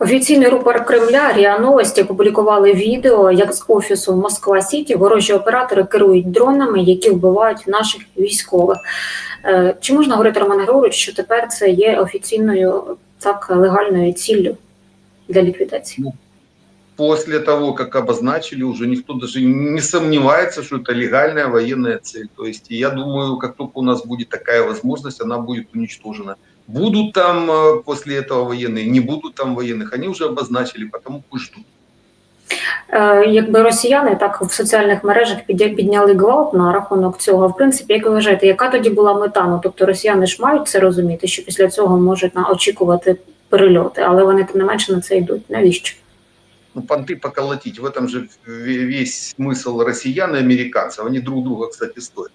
Офіційний рупор Кремля РІА Новості опублікували відео, як з офісу Москва Сіті ворожі оператори керують дронами, які вбивають наших військових. Е, Чи можна говорити, Роман Григорович, що тепер це є офіційною так легальною ціллю для ліквідації? После того, как обозначили, уже никто даже не сомневается, что это легальная военная цель. То есть я думаю, как только у нас будет такая возможность, она будет уничтожена. Будут там э, после этого военные, не будут там военных, они уже обозначили, потому пусть ждут. Е, Якби росіяни так в соціальних мережах підя- підняли гвалт на рахунок цього, в принципі, як ви вважаєте, яка тоді була мета? Ну тобто росіяни ж мають це розуміти, що після цього можуть на- очікувати перельоти, але вони тим не менше на це йдуть. Навіщо? Ну, понты поколотить. В этом же ве- весь смысл россиян и американцев. Они друг друга, кстати, стоят.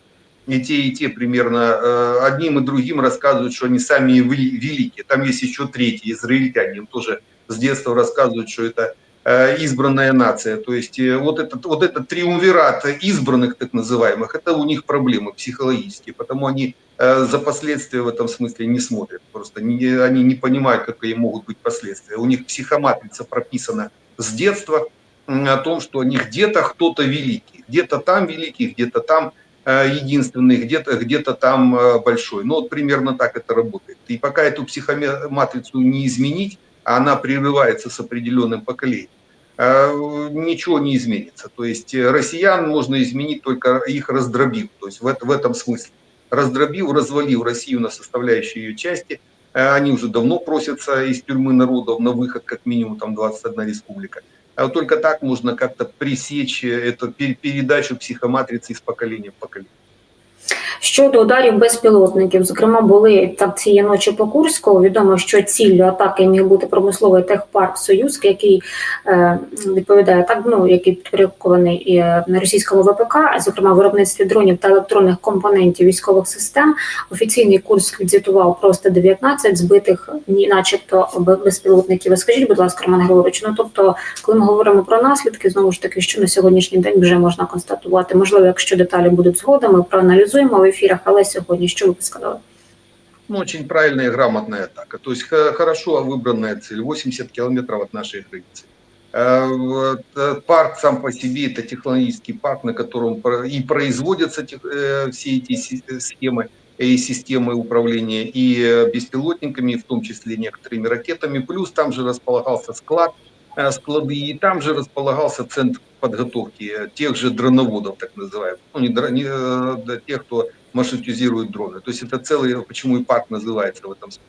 И те, и те примерно э, одним и другим рассказывают, что они сами вели- великие. Там есть еще третий, израильтяне. Им тоже с детства рассказывают, что это э, избранная нация. То есть э, вот этот, вот этот триумвират избранных, так называемых, это у них проблемы психологические. Потому они за последствия в этом смысле не смотрят. Просто не, они не понимают, какие могут быть последствия. У них психоматрица прописана с детства о том, что они где-то кто-то великий, где-то там великий, где-то там единственный, где-то где-то там э, большой. Ну вот примерно так это работает. И пока эту психоматрицу не изменить, а она прерывается с определенным поколением, э, ничего не изменится. То есть э, россиян можно изменить только их раздробив, то есть в, в этом смысле. Раздробив, развалив Россию на составляющие ее части, Э, они уже давно просятся из тюрьмы народов на выход, как минимум там 21 республика. А только так можно как-то пресечь э, эту пер- передачу психоматрицы из поколения в поколение. Щодо ударів безпілотників, зокрема, були так цієї ночі по Курську. Відомо, що ціллю атаки міг бути промисловий техпарк Союз, який е, відповідає так, ну який підпорядкований е, на російському ВПК, зокрема виробництві дронів та електронних компонентів військових систем. Офіційний Курськ відзвітував просто 19 збитих, ні, начебто бе- безпілотників. Скажіть, будь ласка, Роман Григорович, ну тобто, коли ми говоримо про наслідки, знову ж таки, що на сьогоднішній день вже можна констатувати. Можливо, якщо деталі будуть згодом, ми проаналізуємо ефірах, але сьогодні що ви б сказали? Ну, очень правильная и грамотная атака. То есть хо- хорошо выбранная цель, 80 километров от нашей границы. Э, э, Парк сам по себе это технологический парк, на котором и производятся э, все эти схемы и системы управления и беспилотниками, в том числе некоторыми ракетами. Плюс там же располагался склад, склады, и там же располагался центр подготовки тех же дроноводов, так называемых, ну, не, не, тех, кто маршрутизируют дроны. То есть это целый, почему и парк называется в этом смысле.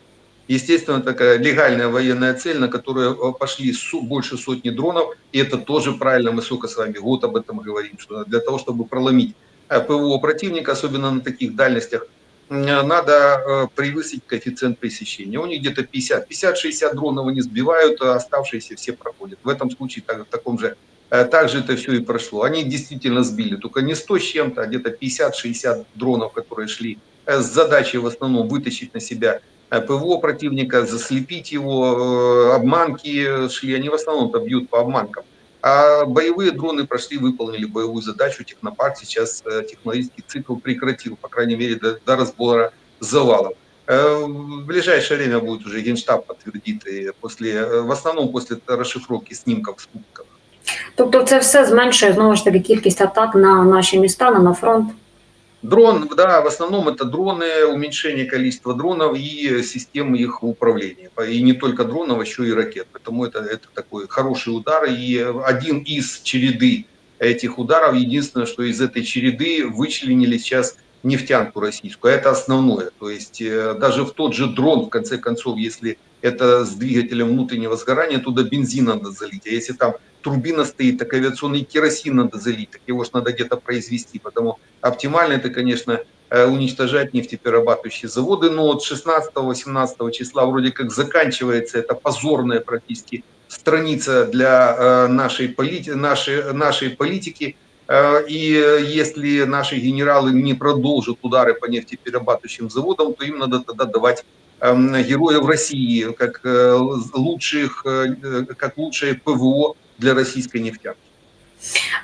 Естественно, такая легальная военная цель, на которую э, пошли больше сотни дронов, и это тоже правильно, мы сколько с вами год об этом говорим, что для того, чтобы проломить э, ПВО противника, особенно на таких дальностях, м, надо э, превысить коэффициент пресечения. У них где-то 50, 50-60 дронов они сбивают, а оставшиеся все проходят. В этом случае так, в таком же Э, так же это все и прошло. Они действительно сбили, только не 100 с чем-то, а где-то 50-60 дронов, которые шли э, с задачей в основном вытащить на себя э, ПВО противника, заслепить его, э, обманки шли, они в основном-то бьют по обманкам. А боевые дроны прошли, выполнили боевую задачу, технопарк сейчас э, технологический цикл прекратил, по крайней мере, до, до разбора завалов. Э, В ближайшее время будет уже Генштаб подтвердит, и после, э, в основном после расшифровки снимков спутников. Тобто, це все зменшує знову ж таки кількість атак на наші міста, на, на фронт. Дрон, да, в основном это дроны, уменьшение количества дронов и системы их управления. И не только дронов, а еще и ракет. Поэтому это, это такой хороший удар. И один из череды этих ударов, единственное, что из этой череды вычленили сейчас нефтянку российскую. А Это основное. То есть э, даже в тот же дрон, в конце концов, если это с двигателем внутреннего сгорания, туда бензин надо залить. А если там турбина стоит, так авиационный керосин надо залить, так его же надо где-то произвести. Потому оптимально это, конечно, э, уничтожать нефтеперерабатывающие заводы, но от 16-18 числа вроде как заканчивается эта позорная практически страница для э, нашей, полити нашей, нашей политики. Э, И если наши генералы не продолжат удары по нефтеперерабатывающим заводам, то им надо тогда давать эм, героев России как лучших, как лучшее ПВО для российской нефтянки.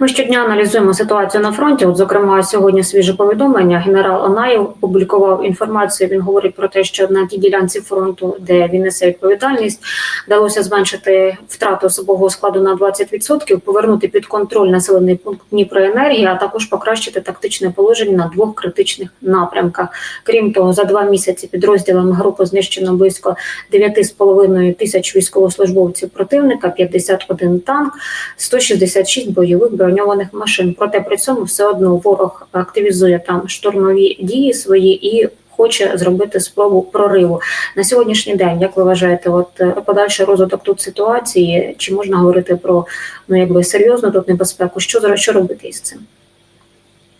Ми щодня аналізуємо ситуацію на фронті. От, зокрема, сьогодні свіже повідомлення. Генерал Анаєв публікував інформацію. Він говорить про те, що на тій ділянці фронту, де він несе відповідальність, вдалося зменшити втрату особового складу на 20%, повернути під контроль населений пункт Дніпроенергії, а також покращити тактичне положення на двох критичних напрямках. Крім того, за два місяці підрозділами групи знищено близько 9,5 тисяч військовослужбовців противника, 51 танк, 166 бойових броньованих машин. Проте при цьому все одно ворог активізує там штурмові дії свої і. Хоче зробити спробу прориву на сьогоднішній день. Як ви вважаєте, от е, подальший розвиток тут ситуації? Чи можна говорити про ну якби серйозну тут небезпеку? Що зараз що робити із цим?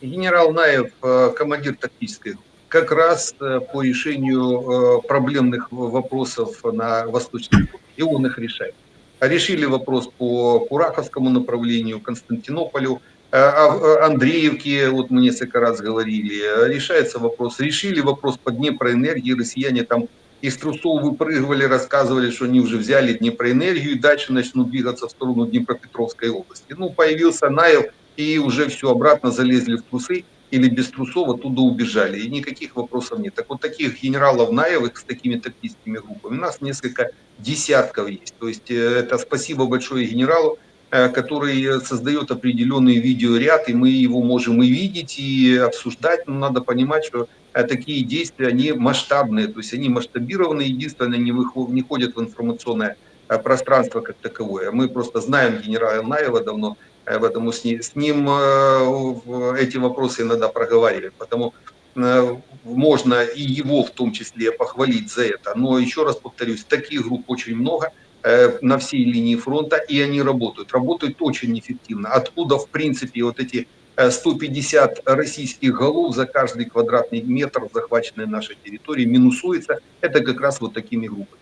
Генерал Наев, э, командир тактической, как раз э, по решению э, проблемных вопросов на Восточном фронте, и он их решает. Решили вопрос по Кураховскому направлению, Константинополю, э, а э, Андреевке, вот мы несколько раз говорили, решается вопрос. Решили вопрос по Днепроэнергии, россияне там из трусов выпрыгивали, рассказывали, что они уже взяли Днепроэнергию и дальше начнут двигаться в сторону Днепропетровской области. Ну, появился Наев, и уже все, обратно залезли в трусы или без трусов оттуда убежали. И никаких вопросов нет. Так вот таких генералов Наевых с такими тактическими группами у нас несколько десятков есть. То есть э, это спасибо большое генералу, э, который создает определенный видеоряд, и мы его можем и видеть, и обсуждать. Но надо понимать, что э, такие действия, они масштабные, то есть они масштабированы, единственное, не, выход, не ходят в информационное пространство как таковое. Мы просто знаем генерала Наева давно, поэтому с ним, с ним э, в- эти вопросы иногда проговариваем. Потому э, можно и его в том числе похвалить за это. Но еще раз повторюсь, таких групп очень много э, на всей линии фронта, и они работают. Работают очень эффективно. Откуда, в принципе, вот эти э, 150 российских голов за каждый квадратный метр захваченной нашей территории минусуется, это как раз вот такими группами.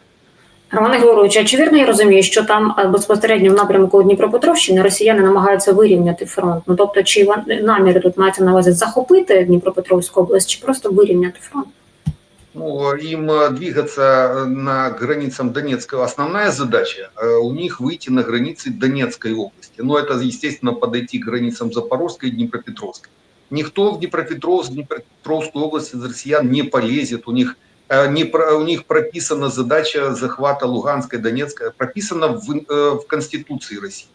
Роман Григорович, а чи вірно я розумію, що там е, безпосередньо в напрямку Дніпропетровщини росіяни намагаються вирівняти фронт? Ну тобто, чи вон- наміри тут мається на увазі захопити Дніпропетровську область, чи просто вирівняти фронт? Ну, им э, двигаться э, на границам Донецкой. Основная задача э, у них выйти на границы Донецкой области. Но это, естественно, подойти к границам Запорожской и Днепропетровской. Никто в Днепропетровск, Днепропетровскую область из россиян не полезет. У них, э, не про- у них прописана задача захвата Луганской, Донецкой, прописана в, э, в Конституции России.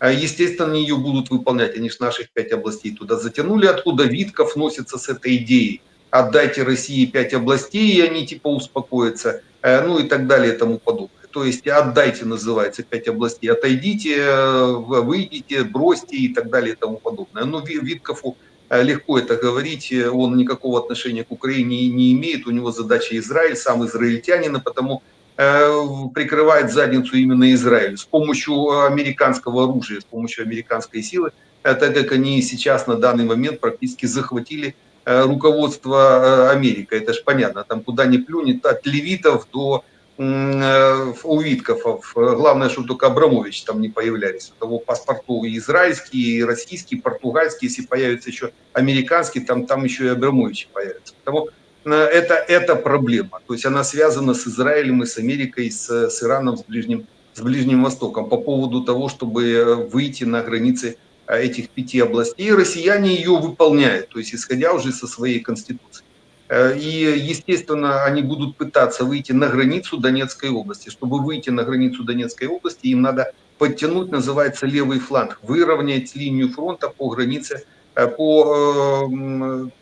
Э, Естественно, ее будут выполнять. Они же наших пять областей туда затянули. Откуда Витков носится с этой идеей? Отдайте России пять областей, и они типа успокоятся. Э, Ну и так далее и тому подобное. То есть отдайте, называется, пять областей, отойдите, э, выйдите, бросьте и так далее и тому подобное. Но Ви- Виткову э, легко это говорить, э, он никакого отношения к Украине не имеет, у него задача Израиль, сам израильтянин, и потому э, прикрывает задницу именно Израиль с помощью э, американского оружия, с помощью американской силы, э, так как они сейчас на данный момент практически захватили э, руководство э, Америки. Это ж понятно, там куда ни плюнет, от левитов до э, увитков. Главное, чтобы только Абрамович там не появлялись. У того паспортов и израильские, и российские, и португальские, если появится еще американский, там, там еще и Абрамовичи появятся. Потому э, это, это проблема. То есть она связана с Израилем и с Америкой, с, с Ираном, с Ближним, с Ближним Востоком по поводу того, чтобы э, выйти на границы э, этих пяти областей. И россияне ее выполняют, то есть исходя уже со своей конституции. Э, И, естественно, они будут пытаться выйти на границу Донецкой области. Чтобы выйти на границу Донецкой области, им надо подтянуть, называется, левый фланг, выровнять линию фронта по границе, э, по,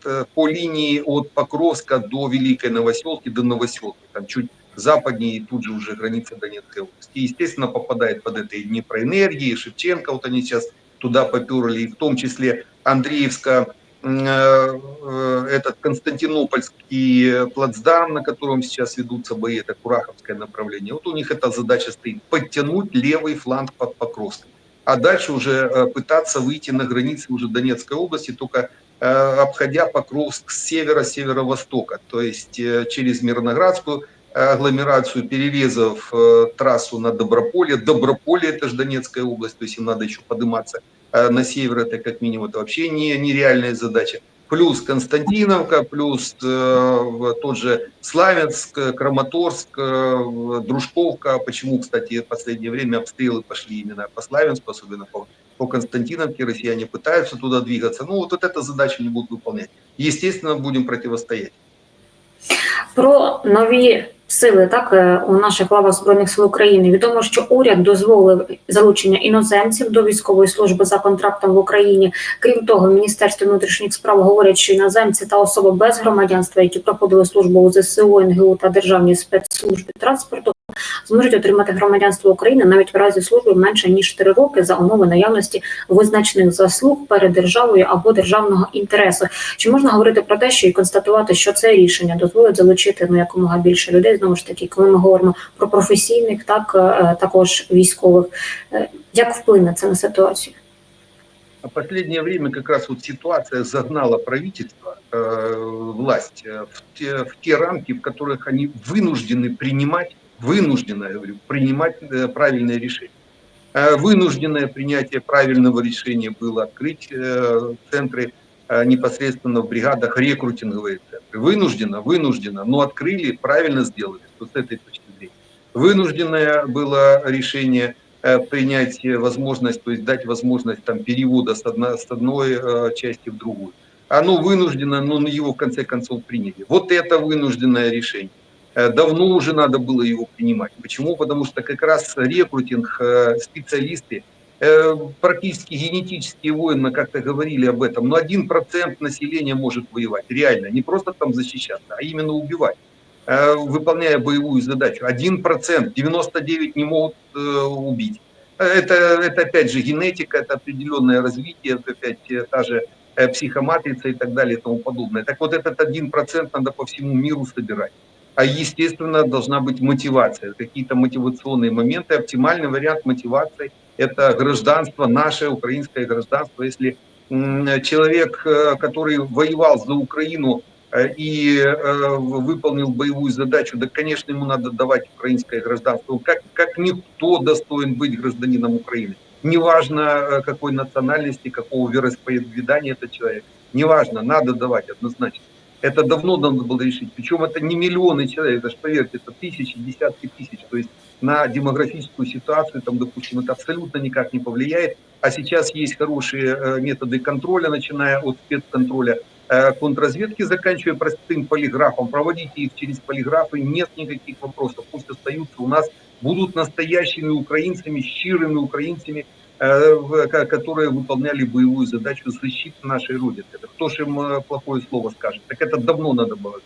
э, по линии от Покровска до Великой Новоселки, до Новоселки, там чуть западнее тут же уже граница Донецкой области. И, естественно, попадает под это и Днепроэнергия, и Шевченко, вот они сейчас туда поперли, и в том числе Андреевска, м, э, этот Константинопольский плацдарм, на котором сейчас ведутся бои, это Кураховское направление. Вот у них эта задача стоит, подтянуть левый фланг под Покровском. А дальше уже э, пытаться выйти на границы уже Донецкой области, только э, обходя Покровск с севера, северо-востока, то есть э, через Мирноградскую э, агломерацию, перерезав э, трассу на Доброполье. Доброполье это же Донецкая область, то есть им надо еще подниматься э, на север, это как минимум, это вообще не, нереальная задача. Плюс Константиновка, плюс э, тот же Славянск, Краматорск, э, Дружковка. Почему, кстати, в последнее время обстрелы пошли именно по Славянску, особенно по по Константиновке, россияне пытаются туда двигаться. Ну, вот, вот эту задачу не будут выполнять. Естественно, будем противостоять. Про нові сили, так е, у наших лавах збройних сил України відомо, що уряд дозволив залучення іноземців до військової служби за контрактом в Україні. Крім того, в Міністерстві внутрішніх справ говорять, що іноземці та особи без громадянства, які проходили службу у ЗСУ, НГУ та Державній спецслужбі транспорту, зможуть отримати громадянство України навіть в разі служби менше ніж 3 роки за умови наявності визначених заслуг перед державою або державного інтересу. Чи можна говорити про те, що і констатувати, що це рішення дозволить залучити ну якомога більше людей? Знову ж таки, коли ми говоримо про професійних, так е, також військових, Е, як вплине це на ситуацію? А последнее время как раз вот ситуация загнала правительство, э, власть э, в те, в те рамки, в которых они вынуждены принимать, говорю, принимать э, правильные решения. Э, Вынужденное принятие правильного решения было открыть э, центры непосредственно в бригадах рекрутинговые центры. Вынужденно, вынужденно, но открыли, правильно сделали, вот с этой точки зрения. Вынужденное было решение принять возможность, то есть дать возможность там перевода с, одна, с одной части в другую. Оно вынуждено, но его в конце концов приняли. Вот это вынужденное решение. Э, Давно уже надо было его принимать. Почему? Потому что как раз рекрутинг, э, специалисты, э, практически генетические воины, как-то говорили об этом, но один процент населения может воевать, реально, не просто там защищаться, а именно убивать выполняя боевую задачу. 1%, 99 не могут убить. Это, это опять же генетика, это определенное развитие, это опять та же психоматрица и так далее и тому подобное. Так вот этот 1% надо по всему миру собирать. А естественно должна быть мотивация, какие-то мотивационные моменты. Оптимальный вариант мотивации – это гражданство, наше украинское гражданство. Если человек, э, который воевал за Украину, э, и э, выполнил боевую задачу, да, конечно, ему надо давать украинское гражданство. Как, как никто достоин быть гражданином Украины. Неважно, какой национальности, какого вероисповедания этот человек. Неважно, надо давать однозначно. Это давно надо было решить. Причем это не миллионы человек, даже поверьте, это тысячи, десятки тысяч. То есть на демографическую ситуацию, там, допустим, это абсолютно никак не повлияет. А сейчас есть хорошие э, методы контроля, начиная от спецконтроля э, контрразведки, заканчивая простым полиграфом. Проводите их через полиграфы, нет никаких вопросов. Пусть остаются у нас, будут настоящими украинцами, щирыми украинцами, которые выполняли боевую задачу защиты нашей Родины. Кто же им э, плохое слово скажет? Так это давно надо было.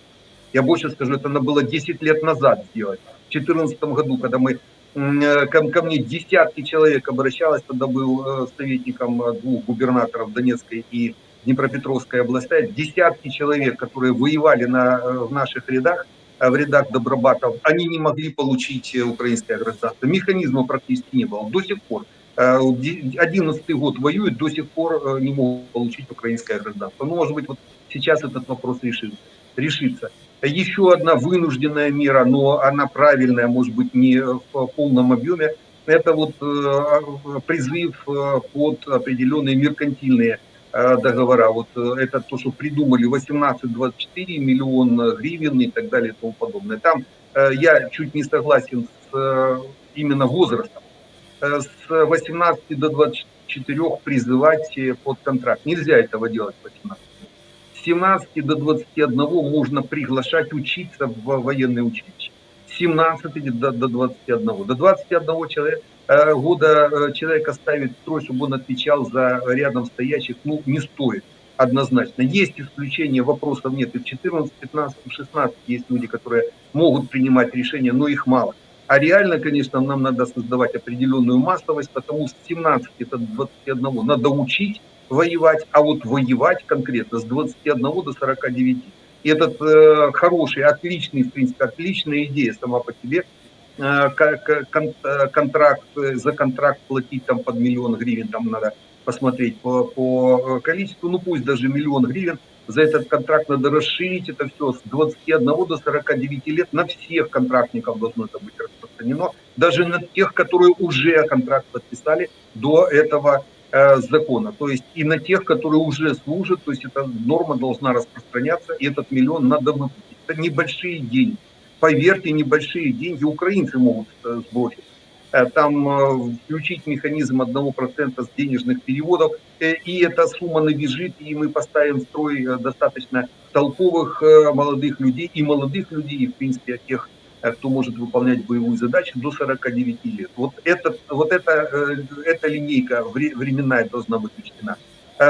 Я больше скажу, это надо было 10 лет назад сделать. В 2014 году, когда мы э, ко, ко мне десятки человек обращалось, тогда был э, советником э, двух губернаторов Донецкой и Днепропетровской областей, десятки человек, которые воевали на, э, в наших рядах, э, в рядах Добробатов, они не могли получить э, украинское гражданство. Механизма практически не было. До сих пор. Э, де- 11 год воюют, до сих пор э, не могут получить украинское гражданство. Ну, может быть, вот сейчас этот вопрос решится. решится. Еще одна вынужденная мера, но она правильная, может быть, не в полном объеме, это вот э, призыв э, под определенные меркантильные э, договора. Вот э, это то, что придумали 18-24 миллиона гривен и так далее и тому подобное. Там э, я чуть не согласен с э, именно возрастом. Э, С 18 до 24 призывать э, под контракт. Нельзя этого делать в 18. С 17 до 21 можно приглашать учиться в военное училище. С 17 до, до 21. До 21 человека, э, года человека ставить строй, чтобы он отвечал за рядом стоящих, ну, не стоит однозначно. Есть исключения, вопросов нет. И в 14, 15, 16 есть люди, которые могут принимать решения, но их мало. А реально, конечно, нам надо создавать определенную массовость, потому что с 17 до 21 надо учить воевать, а вот воевать конкретно с 21 до 49. И этот э, хороший, отличный, в принципе, отличная идея сама по себе, э, кон- э, контракт, э, за контракт платить там под миллион гривен, там надо посмотреть по, по э, количеству, ну пусть даже миллион гривен, за этот контракт надо расширить это все с 21 до 49 лет, на всех контрактников должно это быть распространено, даже на тех, которые уже контракт подписали до этого э, закона, то есть и на тех, которые уже служат, то есть эта норма должна распространяться, и этот миллион надо выплатить. Это небольшие деньги, поверьте, небольшие деньги украинцы могут э, сбросить. Э, там э, включить механизм 1% с денежных переводов, э, и эта сумма набежит, и мы поставим в строй достаточно толковых молодых людей, и молодых людей, и в принципе тех, кто может выполнять боевую задачу до 49 лет. Вот, это, вот это, э, эта линейка вре- временная должна быть учтена.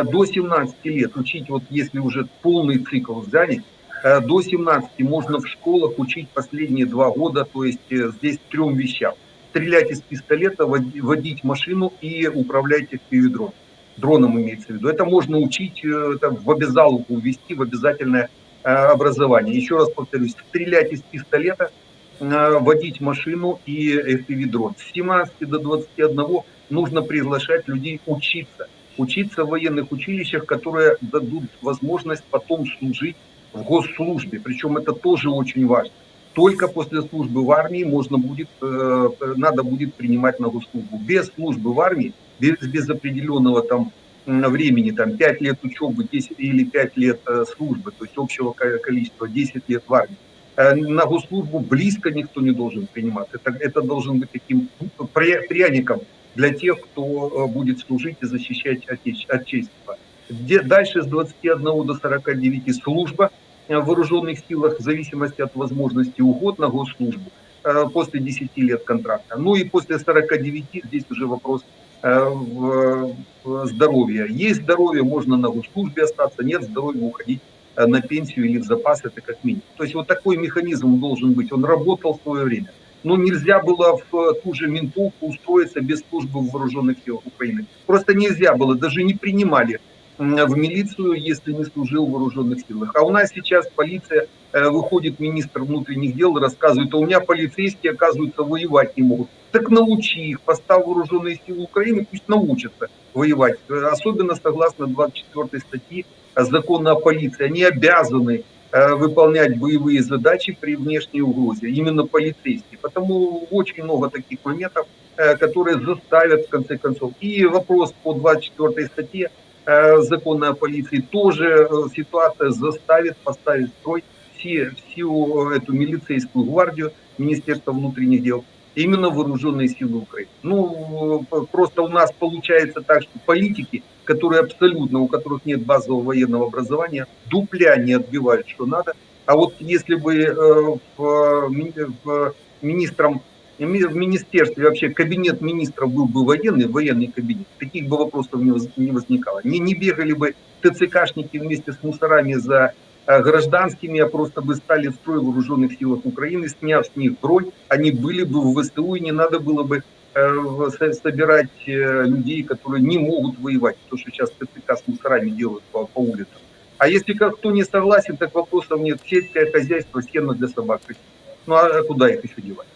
До 17 лет учить, вот если уже полный цикл занят, до 17 можно в школах учить последние два года, то есть здесь трем вещам. Стрелять из пистолета, води- водить машину и управлять FPV-дроном. Дроном имеется в виду. Это можно учить, э, это в обязаловку ввести, в обязательное э, образование. Еще раз повторюсь, стрелять из пистолета, э, водить машину и FPV-дрон. С 17 до 21 нужно приглашать людей учиться. Учиться в военных училищах, которые дадут возможность потом служить в госслужбе. Причем это тоже очень важно. Только после службы в армии можно будет, э, надо будет принимать на госслужбу. Без службы в армии, без, без определенного там времени, там 5 лет учебы 10, или 5 лет э, службы, то есть общего ко- количества 10 лет в армии, э, на госслужбу близко никто не должен принимать. Это, это должен быть таким пря- пряником для тех, кто будет служить и защищать отеч- отечество. Дальше с 21 до 49 служба в вооруженных силах в зависимости от возможности уход на госслужбу э, после 10 лет контракта. Ну и после 49 здесь уже вопрос э, в- здоровья. Есть здоровье, можно на госслужбе остаться, нет здоровья, уходить э, на пенсию или в запас, это как минимум. То есть вот такой механизм должен быть, он работал в свое время. Но нельзя было в э, ту же ментовку устроиться без службы в вооруженных силах Украины. Просто нельзя было, даже не принимали в милицию, если не служил в вооруженных силах. А у нас сейчас полиция, э, выходит министр внутренних дел и рассказывает, а у меня полицейские, оказывается, воевать не могут. Так научи их, поставь вооруженные силы Украины, пусть научатся воевать. Э, Особенно согласно 24 статьи закона о полиции. Они обязаны э, выполнять боевые задачи при внешней угрозе, именно полицейские. Потому очень много таких моментов, которые заставят в конце концов. И вопрос по 24 статье закона о полиции тоже э, ситуация заставит поставить строй все, всю э, эту милицейскую гвардию Министерства внутренних дел именно вооруженные силы Украины. Ну, э, просто у нас получается так, что политики, которые абсолютно, у которых нет базового военного образования, дупля не отбивают, что надо. А вот если бы э, в, в министром ми- в министерстве вообще кабинет министров был бы военный, военный кабинет, таких бы вопросов не, воз- не возникало. Не, не бегали бы ТЦКшники вместе с мусорами за э, гражданскими, а просто бы стали в строй вооруженных силах Украины, сняв с них бронь, они были бы в ВСТУ, и не надо было бы э, собирать э, людей, которые не могут воевать, то, что сейчас ТЦК с мусорами делают по, по улицам. А если кто не согласен, так вопросов нет. Сельское хозяйство, сено для собак. Ну а куда их еще девать?